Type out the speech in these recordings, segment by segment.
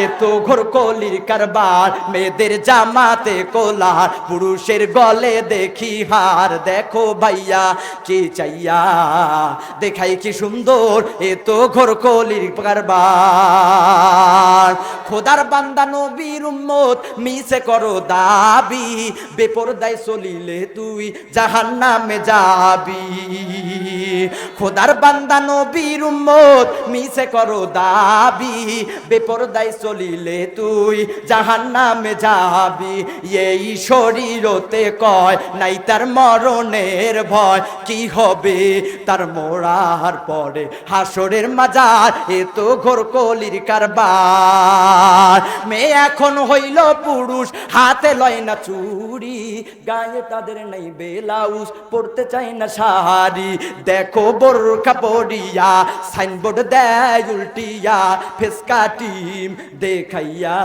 এ তো ঘোর কলির কারবার, মেয়েদের জামাতে কোলার, পুরুষের গলে দেখি হার। দেখো ভাইয়া, কি চাইয়া? দেখাই কি সুন্দর, এ তো ঘোর কলির কারবার। খোদার বান্দা নবীর উম্মত, মিছে করো দাবি, বেপরদায় চলিলে তুই জাহান নামে যাবি। খোদার বান্দা নবীর উম্মত, মিছে করো দাবি, বেপরদায় চলিলে তুই জাহান নামে যাবি। এই শরীরতে কয়, নাই তার মরণের ভয়, কি হবে? তার মোড়ার পরে হাসরের মাজার, এ তো ঘোর কলির কারবার। মেয়ে এখন হইল পুরুষ, হাতে লয় না চুরি গায়ে তাদের নেই বেলাউস পড়তে চাই না শাড়ি। দেখো বোরখা পড়িয়া সাইনবোর্ড দেয় উল্টিয়া, ফেসকা টিম দেখাইয়া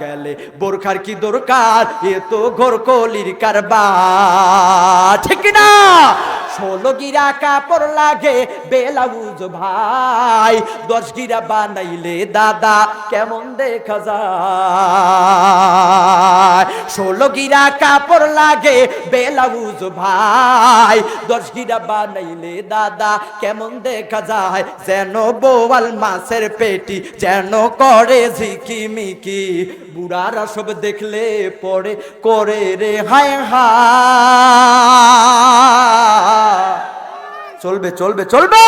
গেলে। বোরখার কি দরকার? এ তো ঘোর কলির কারবার। ঠিক না? ষোলো গিরা কাপড় লাগে, বেলাউজ ভাই। দশ গিরা বানাইলে দাদা, কেমন দেখা যায়? ষোলো গিরা কাপড় লাগে বেলাউজ ভাই। দশ গিরা বানাইলে দাদা, কেমন দেখা যায়? যেন বোয়াল মাছের পেটি, যেন করে ঝিকিমিকি। বুড়ারা সব দেখলে পরে করে রে, হায় হা চলবে চলবে চলবে!